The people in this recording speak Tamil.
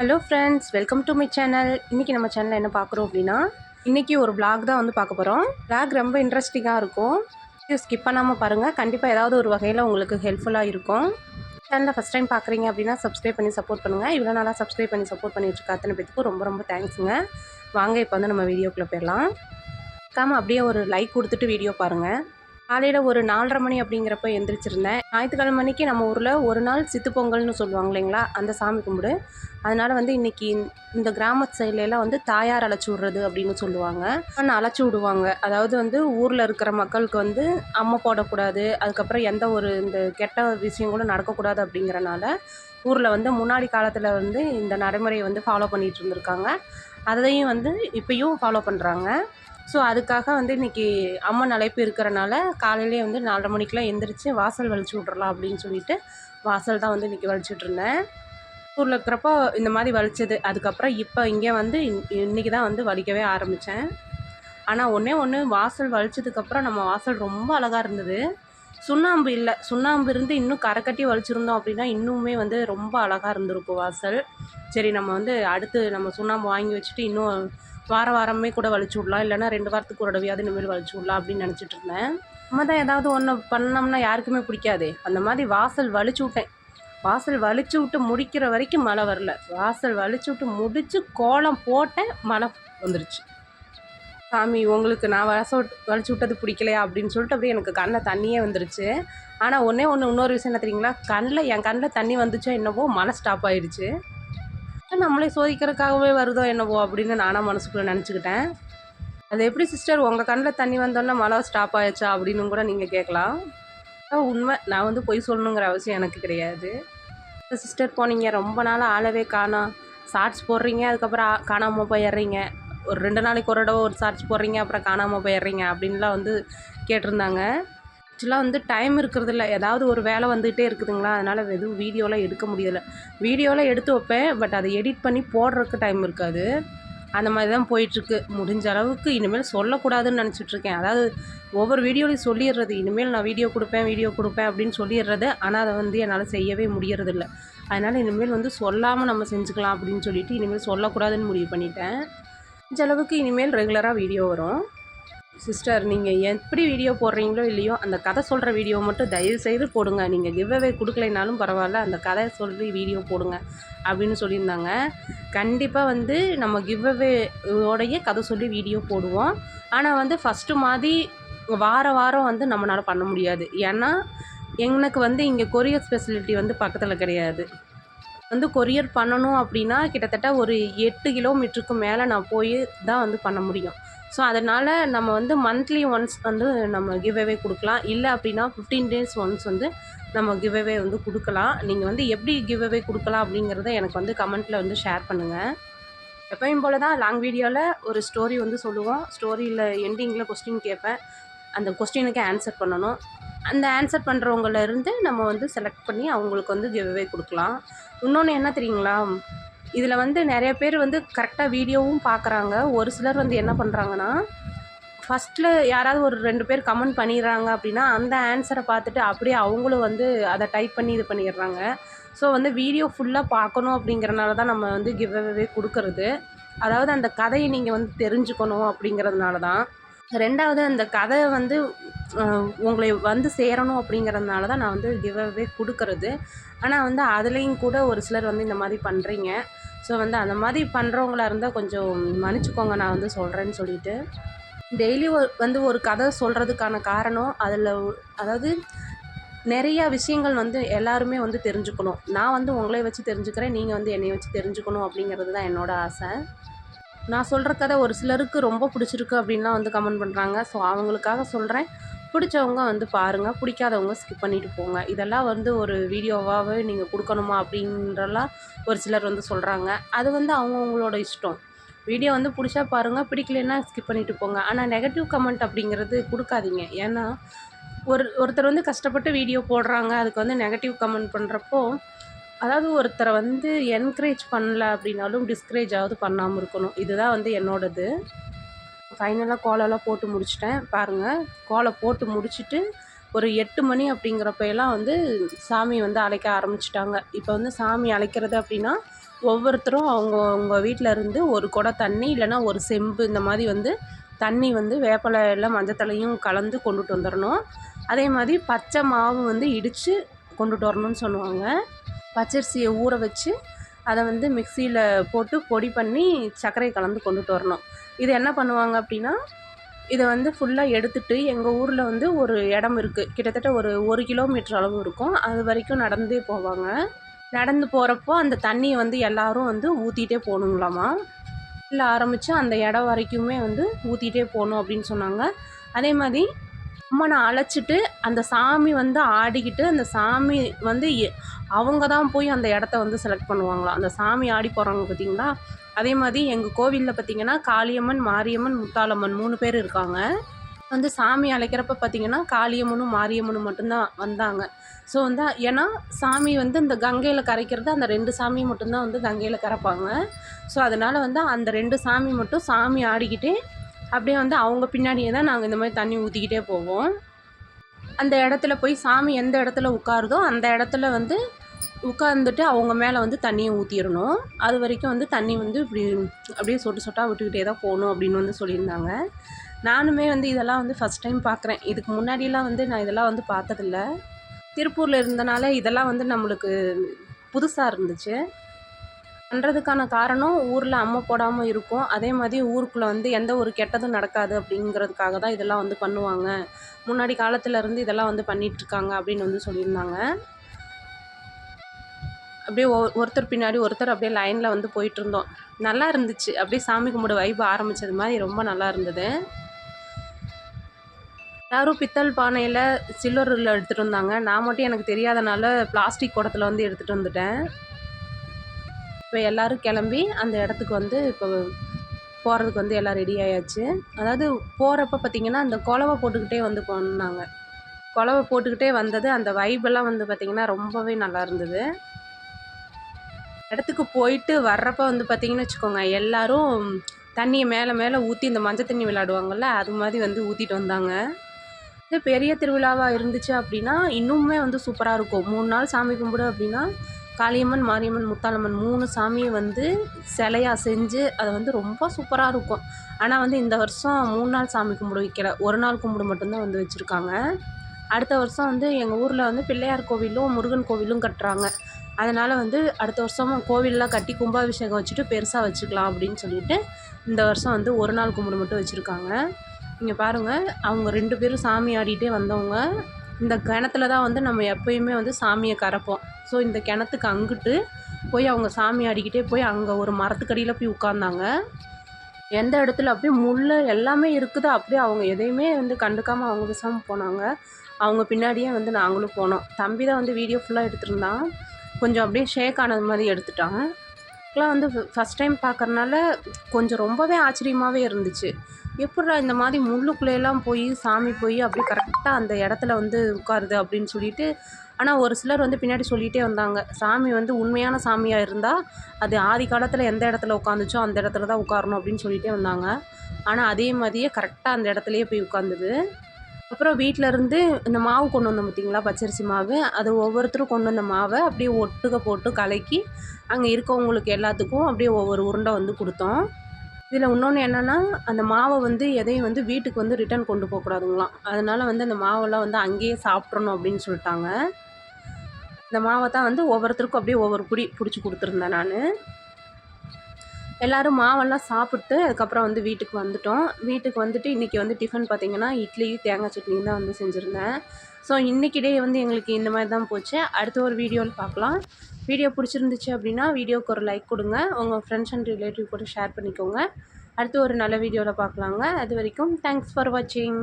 Hello friends welcome to my channel இன்றைக்கி நம்ம சேனலில் என்ன பார்க்குறோம் அப்படின்னா இன்றைக்கி ஒரு vlog தான் வந்து பார்க்க போகிறோம் vlog ரொம்ப இன்ட்ரெஸ்டிங்காக இருக்கும். ஸ்கிப் பண்ணாமல் பாருங்கள் கண்டிப்பாக ஏதாவது ஒரு வகையில் உங்களுக்கு ஹெல்ப்ஃபுல்லாக இருக்கும். சேனலில் ஃபஸ்ட் டைம் பார்க்குறீங்க அப்படின்னா சப்ஸ்கிரைப் பண்ணி சப்போர்ட் பண்ணுங்கள் இவ்வளோ நாளாக சப்ஸ்கிரைப் பண்ணி சப்போர்ட் பண்ணிட்டு இருக்க அத்தனை பேத்துக்கும் ரொம்ப ரொம்ப தேங்க்ஸுங்க வாங்க இப்போ வந்து நம்ம வீடியோக்குள்ளே போயிடலாம். காம அப்படியே ஒரு லைக் கொடுத்துட்டு வீடியோ பாருங்கள் காலையில் ஒரு நாலரை மணி அப்படிங்கிறப்ப எந்திரிச்சிருந்தேன். ஞாயிற்றுக்கிழமை மணிக்கு நம்ம ஊரில் ஒரு நாள் சித்து பொங்கல்னு சொல்லுவாங்க இல்லைங்களா? அந்த சாமி கும்பிடு. அதனால் வந்து இன்றைக்கி இந்த கிராம சைட்லலாம் வந்து தாயார் அழைச்சி விட்றது அப்படின்னு சொல்லுவாங்க. ஆனால் அழைச்சி விடுவாங்க. அதாவது வந்து ஊரில் இருக்கிற மக்களுக்கு வந்து அம்மை போடக்கூடாது. அதுக்கப்புறம் எந்த ஒரு இந்த கெட்ட விஷயங்களும் நடக்கக்கூடாது அப்படிங்கிறனால ஊரில் வந்து முன்னாடி காலத்தில் வந்து இந்த நடைமுறையை வந்து ஃபாலோ பண்ணிகிட்டு இருந்திருக்காங்க. அதையும் வந்து இப்பயும் ஃபாலோ பண்ணுறாங்க ஸோ அதுக்காக வந்து இன்றைக்கி அம்மன் அழைப்பு இருக்கிறனால காலையிலே வந்து நாலரை மணிக்கெலாம் எந்திரிச்சு வாசல் வலிச்சு விட்றலாம் அப்படின்னு சொல்லிட்டு வாசல் தான் வந்து இன்றைக்கி வலிச்சுட்ருந்தேன் ஊரில் இருக்கிறப்போ இந்த மாதிரி வலிச்சது. அதுக்கப்புறம் இப்போ இங்கே வந்து இன்றைக்கி தான் வந்து வலிக்கவே ஆரம்பித்தேன் ஆனால் ஒன்றே ஒன்று வாசல் வலிச்சதுக்கப்புறம் நம்ம வாசல் ரொம்ப அழகாக இருந்தது. சுண்ணாம்பு இல்லை. சுண்ணாம்பு இருந்து இன்னும் கரை கட்டி வலிச்சிருந்தோம் அப்படின்னா இன்னுமே வந்து ரொம்ப அழகாக இருந்திருக்கும் வாசல். சரி நம்ம வந்து அடுத்து நம்ம சுண்ணாம்பு வாங்கி வச்சுட்டு இன்னும் வார வாரமே கூட வலிச்சு விடலாம். இல்லைனா ரெண்டு வாரத்துக்கு ஒரு தடவையாவது இனிமேல் வலிச்சு விடலாம் அப்படின்னு நினச்சிட்டு இருந்தேன். நம்ம தான் ஏதாவது ஒன்று பண்ணோம்னா யாருக்குமே பிடிக்காதே. அந்த மாதிரி வாசல் வலிச்சு விட்டேன். வாசல் வலிச்சு விட்டு முடிக்கிற வரைக்கும் மழை வரல. வாசல் வலிச்சு விட்டு முடித்து கோலம் போட்டேன். மழை வந்துருச்சு. சாமி உங்களுக்கு நான் வாச வலிச்சு விட்டது பிடிக்கலையா அப்படின்னு சொல்லிட்டு அப்படியே எனக்கு கண்ணில் தண்ணியே வந்துருச்சு. ஆனால் ஒன்றே ஒன்று இன்னொரு விஷயம் என்ன தெரியுங்களா? கண்ணில் என் கண்ணில் தண்ணி வந்துச்சோ என்னவோ மழை ஸ்டாப் ஆயிடுச்சு. நம்மளே சோதிக்கிறதுக்காகவே வருதோ என்னவோ அப்படின்னு நானாக மனசுக்குள்ளே நினச்சிக்கிட்டேன். அது எப்படி சிஸ்டர் உங்கள் கண்ணில் தண்ணி வந்தோன்னே மழை ஸ்டாப் ஆயிடுச்சா அப்படின்னு கூட நீங்கள் கேட்கலாம். உண்மை. நான் வந்து பொய் சொல்லணுங்கிற அவசியம் எனக்கு கிடையாது. சிஸ்டர் போனீங்க ரொம்ப நாளாக ஆளவே காணோம் ஷார்ட்ஸ் போடுறீங்க அதுக்கப்புறம் காணாமல் போயிடுறீங்க. ஒரு ரெண்டு நாளைக்கு ஒரு தடவை ஒரு ஷார்ட்ஸ் போடுறீங்க அப்புறம் காணாமல் போயிடுறீங்க அப்படின்லாம் வந்து கேட்டிருந்தாங்க. ஆக்சுவலாக வந்து டைம் இருக்கிறது இல்லை ஏதாவது ஒரு வேலை வந்துகிட்டே இருக்குதுங்களா? அதனால் எதுவும் வீடியோலாம் எடுக்க முடியலை. வீடியோலாம் எடுத்து வைப்பேன். பட் அதை எடிட் பண்ணி போடுறதுக்கு டைம் இருக்காது. அந்த மாதிரி தான் போயிட்டுருக்கு. முடிஞ்ச அளவுக்கு இனிமேல் சொல்லக்கூடாதுன்னு நினச்சிட்ருக்கேன். அதாவது ஒவ்வொரு வீடியோலையும் சொல்லிடுறது. இனிமேல் நான் வீடியோ கொடுப்பேன் வீடியோ கொடுப்பேன் அப்படின்னு சொல்லிடுறது. ஆனால் அதை வந்து என்னால் செய்யவே முடியறதில்ல. அதனால் இனிமேல் வந்து சொல்லாமல் நம்ம செஞ்சுக்கலாம் அப்படின்னு சொல்லிட்டு இனிமேல் சொல்லக்கூடாதுன்னு முடிவு பண்ணிட்டேன். முடிஞ்ச அளவுக்கு இனிமேல் ரெகுலராக வீடியோ வரும். சிஸ்டர் நீங்கள் எப்படி வீடியோ போடுறீங்களோ இல்லையோ அந்த கதை சொல்கிற வீடியோ மட்டும் தயவு செய்து போடுங்க. நீங்கள் கிவ்அவே கொடுக்கலைனாலும் பரவாயில்ல அந்த கதை சொல்லி வீடியோ போடுங்க அப்படின்னு சொல்லியிருந்தாங்க. கண்டிப்பாக வந்து நம்ம கிவ்அவேயோடைய கதை சொல்லி வீடியோ போடுவோம். ஆனால் வந்து ஃபஸ்ட்டு மாதிரி வார வாரம் வந்து நம்மளால் பண்ண முடியாது. ஏன்னா எனக்கு வந்து இங்கே கொரியர் ஃபெசிலிட்டி வந்து பக்கத்தில் கிடையாது. வந்து கொரியர் பண்ணணும் அப்படின்னா கிட்டத்தட்ட ஒரு எட்டு கிலோமீட்டருக்கு மேலே நான் போய் தான் வந்து பண்ண முடியும். ஸோ அதனால் நம்ம வந்து மந்த்லி ஒன்ஸ் வந்து நம்ம கிவ்அவே கொடுக்கலாம். இல்லை அப்படின்னா ஃபிஃப்டீன் டேஸ் ஒன்ஸ் வந்து நம்ம கிவ்அவே வந்து கொடுக்கலாம். நீங்கள் வந்து எப்படி கிவ்அவே கொடுக்கலாம் அப்படிங்கிறத எனக்கு வந்து கமெண்ட்டில் வந்து ஷேர் பண்ணுங்கள் எப்பயும் போல தான் லாங் வீடியோவில் ஒரு ஸ்டோரி வந்து சொல்லுவோம். ஸ்டோரியில் எண்டிங்கில் கொஸ்டின் கேட்பேன். அந்த கொஸ்டினுக்கு ஆன்சர் பண்ணணும். அந்த ஆன்சர் பண்ணுறவங்கள இருந்து நம்ம வந்து செலக்ட் பண்ணி அவங்களுக்கு வந்து கிவ்அவே கொடுக்கலாம். இன்னொன்று என்ன தெரியுங்களா? இதில் வந்து நிறைய பேர் வந்து கரெக்டாக வீடியோவும் பார்க்குறாங்க ஒரு சிலர் வந்து என்ன பண்ணுறாங்கன்னா ஃபஸ்ட்டில் யாராவது ஒரு ரெண்டு பேர் கமெண்ட் பண்ணிடுறாங்க அப்படின்னா அந்த ஆன்சரை பார்த்துட்டு அப்படியே அவங்களும் வந்து அதை டைப் பண்ணி இது பண்ணிடுறாங்க. ஸோ வந்து வீடியோ ஃபுல்லாக பார்க்கணும் அப்படிங்கிறனால தான் நம்ம வந்து கிவ்அவே கொடுக்கறது. அதாவது அந்த கதையை நீங்கள் வந்து தெரிஞ்சுக்கணும் அப்படிங்கிறதுனால தான். ரெண்டாவது அந்த கதை வந்து உங்களை வந்து சேரணும் அப்படிங்கிறதுனால தான் நான் வந்து கிவ்அவே கொடுக்கறது. ஆனால் வந்து அதுலேயும் கூட ஒரு சிலர் வந்து இந்த மாதிரி பண்ணுறீங்க ஸோ வந்து அந்த மாதிரி பண்ணுறவங்களா இருந்தால் கொஞ்சம் மன்னிச்சுக்கோங்க நான் வந்து சொல்கிறேன்னு சொல்லிட்டு. டெய்லி வந்து ஒரு கதை சொல்கிறதுக்கான காரணம் அதில் அதாவது நிறையா விஷயங்கள் வந்து எல்லாருமே வந்து தெரிஞ்சுக்கணும். நான் வந்து உங்களை வச்சு தெரிஞ்சுக்கிறேன் நீங்கள் வந்து என்னை வச்சு தெரிஞ்சுக்கணும் அப்படிங்கிறது தான் என்னோட ஆசை. நான் சொல்கிற கதை ஒரு சிலருக்கு ரொம்ப பிடிச்சிருக்கு அப்படின்லாம் வந்து கமெண்ட் பண்ணுறாங்க ஸோ அவங்களுக்காக சொல்கிறேன் பிடிச்சவங்க வந்து பாருங்கள் பிடிக்காதவங்க ஸ்கிப் பண்ணிவிட்டு போங்க. இதெல்லாம் வந்து ஒரு வீடியோவாகவே நீங்கள் கொடுக்கணுமா அப்படின்றலாம் ஒரு சிலர் வந்து சொல்கிறாங்க அது வந்து அவங்கவுங்களோட இஷ்டம். வீடியோ வந்து பிடிச்சா பாருங்கள் பிடிக்கலன்னா ஸ்கிப் பண்ணிவிட்டு போங்க. ஆனால் நெகட்டிவ் கமெண்ட் அப்படிங்கிறது கொடுக்காதீங்க. ஏன்னா ஒரு ஒருத்தர் வந்து கஷ்டப்பட்டு வீடியோ போடுறாங்க அதுக்கு வந்து நெகட்டிவ் கமெண்ட் பண்ணுறப்போ அதாவது ஒருத்தரை வந்து என்கரேஜ் பண்ணல அப்படின்னாலும் டிஸ்கரேஜ் ஆகுது பண்ணாமல் இருக்கணும். இதுதான் வந்து என்னோடது. ஃபைனலாக கோலம்லாம் போட்டு முடிச்சிட்டேன். பாருங்கள் கோலம் போட்டு முடிச்சுட்டு ஒரு எட்டு மணி அப்படிங்கிறப்பெல்லாம் வந்து சாமி வந்து அழைக்க ஆரம்பிச்சிட்டாங்க. இப்போ வந்து சாமி அழைக்கிறது அப்படின்னா ஒவ்வொருத்தரும் அவங்க அவங்க வீட்டில் இருந்து ஒரு குடம் தண்ணி இல்லைன்னா ஒரு செம்பு இந்த மாதிரி வந்து தண்ணி வந்து வேப்பிலை மஞ்சத்தலையும் கலந்து கொண்டுட்டு வந்துடணும் அதே மாதிரி பச்சை மாவு வந்து இடித்து கொண்டுட்டு வரணும்னு சொல்லுவாங்க. பச்சரிசியை ஊற வச்சு அதை வந்து மிக்சியில் போட்டு பொடி பண்ணி சர்க்கரையை கலந்து கொண்டுட்டு வரணும். இது என்ன பண்ணுவாங்க அப்படின்னா இதை வந்து ஃபுல்லாக எடுத்துகிட்டு எங்கள் ஊரில் வந்து ஒரு இடம் இருக்குது கிட்டத்தட்ட ஒரு ஒரு கிலோமீட்டர் அளவு இருக்கும். அது வரைக்கும் நடந்தே போவாங்க. நடந்து போகிறப்போ அந்த தண்ணியை வந்து எல்லாரும் வந்து ஊற்றிட்டே போகணுங்களாமா? இல்லை ஆரம்பித்து அந்த இடம் வரைக்குமே வந்து ஊற்றிட்டே போகணும் அப்படின்னு சொன்னாங்க. அதே மாதிரி அம்மனை அழைச்சிட்டு அந்த சாமி வந்து ஆடிக்கிட்டு அந்த சாமி வந்து அவங்க தான் போய் அந்த இடத்த வந்து செலக்ட் பண்ணுவாங்களாம் அந்த சாமி ஆடி போகிறாங்க பார்த்தீங்களா அதே மாதிரி எங்கள் கோவிலில் பார்த்தீங்கன்னா காளியம்மன் மாரியம்மன் முத்தாளம்மன் மூணு பேர் இருக்காங்க. வந்து சாமி அழைக்கிறப்ப பார்த்தீங்கன்னா காளியம்மனும் மாரியம்மனும் மட்டும்தான் வந்தாங்க. ஸோ வந்து ஏன்னா சாமி வந்து இந்த கங்கையில் கரைக்கிறது அந்த ரெண்டு சாமி மட்டும்தான் வந்து கங்கையில் கரைப்பாங்க. ஸோ அதனால் வந்து அந்த ரெண்டு சாமி மட்டும் சாமி ஆடிக்கிட்டே அப்படியே வந்து அவங்க பின்னாடியே தான் நாங்கள் இந்த மாதிரி தண்ணி ஊற்றிக்கிட்டே போவோம். அந்த இடத்துல போய் சாமி எந்த இடத்துல உட்காருதோ அந்த இடத்துல வந்து உட்காந்துட்டு அவங்க மேலே வந்து தண்ணியை ஊற்றிடணும் அது வரைக்கும் வந்து தண்ணி வந்து இப்படி அப்படியே சொட்டு சொட்டாக விட்டுக்கிட்டே தான் போகணும் அப்படின்னு வந்து சொல்லியிருந்தாங்க. நானுமே வந்து இதெல்லாம் வந்து ஃபஸ்ட் டைம் பார்க்குறேன் இதுக்கு முன்னாடிலாம் வந்து நான் இதெல்லாம் வந்து பார்த்ததில்ல. திருப்பூரில் இருந்தனால இதெல்லாம் வந்து நம்மளுக்கு புதுசாக இருந்துச்சு. பண்ணுறதுக்கான காரணம் ஊரில் அம்மை போடாமல் இருக்கும். அதே மாதிரி ஊருக்குள்ளே வந்து எந்த ஒரு கெட்டதும் நடக்காது அப்படிங்கிறதுக்காக தான் இதெல்லாம் வந்து பண்ணுவாங்க. முன்னாடி காலத்துலேருந்து இதெல்லாம் வந்து பண்ணிகிட்ருக்காங்க அப்படின்னு வந்து சொல்லியிருந்தாங்க. அப்படியே ஒ- ஒருத்தர் பின்னாடி ஒருத்தர் அப்படியே லைனில் வந்து போயிட்டுருந்தோம். நல்லா இருந்துச்சு. அப்படியே சாமி கும்பிட வைப் ஆரம்பித்தது மாதிரி ரொம்ப நல்லா இருந்தது. யாரும் பித்தள் பானையில் சில்வரில் எடுத்துகிட்டு வந்தாங்க. நான் மட்டும் எனக்கு தெரியாதனால பிளாஸ்டிக் குடத்துல வந்து எடுத்துகிட்டு வந்துட்டேன். இப்போ எல்லோரும் கிளம்பி அந்த இடத்துக்கு வந்து இப்போ போகிறதுக்கு வந்து எல்லாம் ரெடி ஆயாச்சு. அதாவது போகிறப்ப பார்த்திங்கன்னா அந்த குலவை போட்டுக்கிட்டே வந்து போனாங்க. குலவை போட்டுக்கிட்டே வந்தது அந்த வைபெல்லாம் வந்து பார்த்திங்கன்னா ரொம்பவே நல்லா இருந்தது. இடத்துக்கு போயிட்டு வர்றப்ப வந்து பார்த்திங்கன்னு வச்சுக்கோங்க எல்லாரும் தண்ணியை மேலே மேலே ஊற்றி இந்த மஞ்சள் தண்ணி விளையாடுவாங்கள்ல அது மாதிரி வந்து ஊற்றிட்டு வந்தாங்க. இது பெரிய திருவிழாவாக இருந்துச்சு அப்படின்னா இன்னுமே வந்து சூப்பராக இருக்கும். மூணு நாள் சாமி கும்பிடு அப்படின்னா காளியம்மன் மாரியம்மன் முத்தாளம்மன் மூணு சாமியை வந்து சிலையாக செஞ்சு அது வந்து ரொம்ப சூப்பராக இருக்கும். ஆனால் வந்து இந்த வருஷம் மூணு நாள் சாமி கும்பிடு வைக்கல. ஒரு நாள் கும்பிடு மட்டும்தான் வந்து வச்சுருக்காங்க. அடுத்த வருஷம் வந்து எங்கள் ஊரில் வந்து பிள்ளையார் கோவிலும் முருகன் கோவிலும் கட்டுறாங்க. அதனால் வந்து அடுத்த வருஷமும் கோவிலெலாம் கட்டி கும்பாபிஷேகம் வச்சுட்டு பெருசாக வச்சுக்கலாம் அப்படின்னு சொல்லிட்டு இந்த வருஷம் வந்து ஒரு நாள் கும்பிடு மட்டும் வச்சுருக்காங்க. இங்கே பாருங்கள் அவங்க ரெண்டு பேரும் சாமி ஆடிட்டே வந்தவங்க. இந்த கிணத்துல தான் வந்து நம்ம எப்பயுமே வந்து சாமியை கரைப்போம். ஸோ இந்த கிணத்துக்கு அங்கிட்டு போய் அவங்க சாமி ஆடிக்கிட்டே போய் அங்கே ஒரு மரத்துக்கடியில் போய் உட்காந்தாங்க. எந்த இடத்துல அப்படியே முள் எல்லாமே இருக்குது. அப்படியே அவங்க எதையுமே வந்து கண்டுக்காமல் அவங்க பேசாமல் போனாங்க. அவங்க பின்னாடியே வந்து நாங்களும் போனோம். தம்பி தான் வந்து வீடியோ ஃபுல்லாக எடுத்துருந்தான். கொஞ்சம் அப்படியே ஷேக் ஆனது மாதிரி எடுத்துட்டான். இதெல்லாம் வந்து ஃபஸ்ட் டைம் பார்க்கறனால கொஞ்சம் ரொம்பவே ஆச்சரியமாகவே இருந்துச்சு. எப்படா இந்த மாதிரி முள்ளுக்குள்ளேயெல்லாம் போய் சாமி போய் அப்படியே கரெக்டாக அந்த இடத்துல வந்து உட்காருது அப்படின்னு சொல்லிட்டு ஆனால் ஒரு சிலர் வந்து பின்னாடி சொல்லிகிட்டே வந்தாங்க. சாமி வந்து உண்மையான சாமியாக இருந்தால் அது ஆதி காலத்தில் எந்த இடத்துல உட்காந்துச்சோ அந்த இடத்துல தான் உட்காரணும் அப்படின்னு சொல்லிகிட்டே வந்தாங்க. ஆனால் அதே மாதிரியே கரெக்டாக அந்த இடத்துலையே போய் உட்காந்துது. அப்புறம் வீட்டில் இருந்து இந்த மாவு கொண்டு வந்தோம் பார்த்தீங்களா பச்சரிசி மாவு. அது ஒவ்வொருத்தரும் கொண்டு வந்த மாவை அப்படியே ஒட்டுக்க போட்டு கலக்கி அங்கே இருக்கவங்களுக்கு எல்லாத்துக்கும் அப்படியே ஒவ்வொரு உருண்டை வந்து கொடுத்தோம். இதில் இன்னொன்று என்னென்னா அந்த மாவை வந்து எதையும் வந்து வீட்டுக்கு வந்து ரிட்டர்ன் கொண்டு போகக்கூடாதுங்களாம். அதனால் வந்து அந்த மாவெல்லாம் வந்து அங்கேயே சாப்பிட்றணும் அப்படின்னு சொல்லிட்டாங்க. இந்த மாவை தான் வந்து ஒவ்வொருத்தருக்கும் அப்படியே ஒவ்வொரு பிடி பிடிச்சி கொடுத்துருந்தேன் நான். எல்லோரும் மாவெல்லாம் சாப்பிட்டு அதுக்கப்புறம் வந்து வீட்டுக்கு வந்துட்டோம். வீட்டுக்கு வந்துட்டு இன்றைக்கி வந்து டிஃபன் பார்த்திங்கன்னா இட்லி தேங்காய் சட்னி தான் வந்து செஞ்சுருந்தேன். ஸோ இன்றைக்கி டே வந்து எங்களுக்கு இந்த மாதிரி தான் போச்சு. அடுத்த ஒரு வீடியோவில் பார்க்கலாம் வீடியோ பிடிச்சிருந்துச்சு அப்படின்னா வீடியோவுக்கு ஒரு லைக் கொடுங்க. உங்கள் ஃப்ரெண்ட்ஸ் அண்ட் ரிலேட்டிவ் கூட ஷேர் பண்ணிக்கோங்க. அடுத்து ஒரு நல்ல வீடியோவில் பார்க்கலாங்க அது வரைக்கும் தேங்க்ஸ் ஃபார் வாட்சிங்